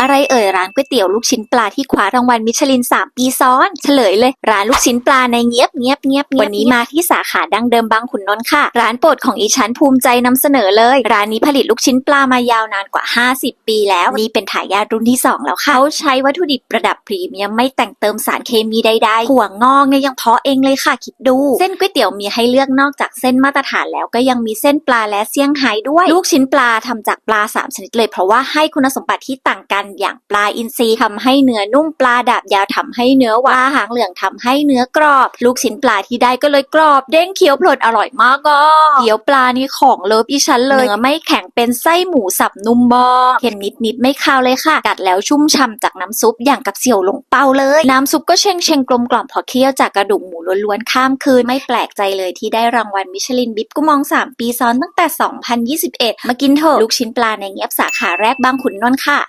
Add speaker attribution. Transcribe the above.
Speaker 1: อะไรเอ่ยร้านก๋วยเตี๋ยวลูกชิ้นปลาที่คว้ารางวัลมิชลิน 3 ปีซ้อน เฉลยเลย ร้านลูกชิ้นปลาในเงียบเงียบเงียบวันนี้มาที่สาขาดั้งเดิมบางขุนนนท์ค่ะ ร้านโปรดของอีฉันภูมิใจนำเสนอเลย ร้านนี้ผลิตลูกชิ้นปลามายาวนานกว่า 50 ปีแล้ว นี่เป็นทายาทรุ่นที่ 2 แล้วค่ะเขาใช้วัตถุดิบประดับพรีเมียมไม่แต่งเติมสารเคมีใดๆถั่วงอกเนี่ยยังเพาะเองเลยค่ะคิดดู เส้นก๋วยเตี๋ยวมีให้เลือกนอกจากเส้นมาตรฐานแล้วก็ยังมีเส้นปลาและเซี่ยงไฮ้ด้วย ลูกชิ้นปลาทำจากปลา 3 ชนิดเลยเพราะว่าให้คุณสมบัติที่ต่างกันอย่างปลาอินทรีทำให้เนื้อนุ่มปลาดาบยาวทำให้เนื้อหวาหางเหลืองทำให้เนื้อกรอบ ลูกชิ้นปลาที่ได้ก็เลยกรอบ เด้งเคี้ยวเพลินอร่อยมากก็เกี๊ยวปลานี่ของเลิฟอีฉันเลยเนื้อไม่แข็งเป็นไส้หมูสับนุ่มบอเค็มนิดนิดไม่คาวเลยค่ะ กัดแล้วชุ่มฉ่ำจากน้ำซุปอย่างกับเสี่ยวหลงเปาเลย น้ำซุปก็เชงเชงกลมกล่อมพอเคี่ยวจากกระดูกหมูล้วนๆข้ามคืนไม่แปลกใจเลยที่ได้รางวัลมิชลินบิ๊บกุมอง 3 ปีซ้อนตั้งแต่ 2021 มากินเถอะลูกชิ้นปลาในเงียบสาขาแรกบางขุนนนท์ค่ะ